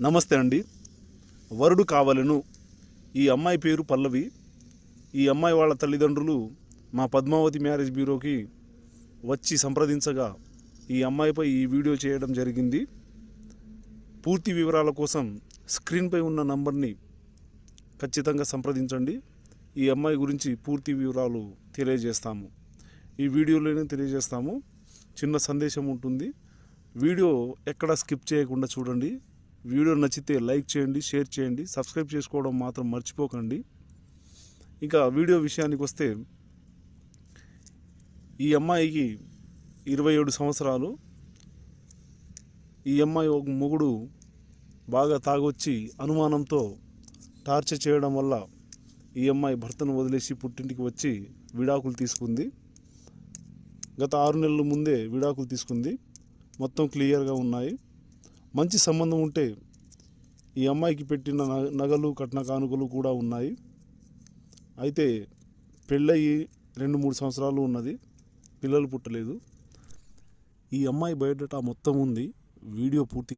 నమస్తే అండి. వరుడు కావలను. ఈ అమ్మాయి పేరు పల్లవి. ఈ అమ్మాయి వాళ్ళ తల్లిదండ్రులు మా పద్మావతి మ్యారేజ్ బ్యూరోకి వచ్చి సంప్రదించగా ఈ అమ్మాయిపై ఈ వీడియో చేయడం జరిగింది. పూర్తి వివరాల కోసం స్క్రీన్పై ఉన్న నంబర్ని ఖచ్చితంగా సంప్రదించండి. ఈ అమ్మాయి గురించి పూర్తి వివరాలు తెలియజేస్తాము. ఈ వీడియోలోనే తెలియజేస్తాము. చిన్న సందేశం ఉంటుంది. వీడియో ఎక్కడ స్కిప్ చేయకుండా చూడండి. వీడియో నచ్చితే లైక్ చేయండి షేర్ చేయండి సబ్స్క్రైబ్ చేసుకోవడం మాత్రం మర్చిపోకండి. ఇంకా వీడియో విషయానికి వస్తే ఈ అమ్మాయికి ఇరవై ఏడు సంవత్సరాలు. ఈ అమ్మాయి ఒక మొగుడు బాగా తాగొచ్చి అనుమానంతో టార్చర్ చేయడం వల్ల ఈ అమ్మాయి భర్తను వదిలేసి పుట్టింటికి వచ్చి విడాకులు తీసుకుంది. గత ఆరు నెలల ముందే విడాకులు తీసుకుంది. మొత్తం క్లియర్గా ఉన్నాయి. మంచి సంబంధం ఉంటే ఈ అమ్మాయికి పెట్టిన నగలు కట్న కానుకలు కూడా ఉన్నాయి. అయితే పెళ్ళయి రెండు మూడు సంవత్సరాలు ఉన్నది. పిల్లలు పుట్టలేదు. ఈ అమ్మాయి బయోడేటా మొత్తం ఉంది. వీడియో పూర్తి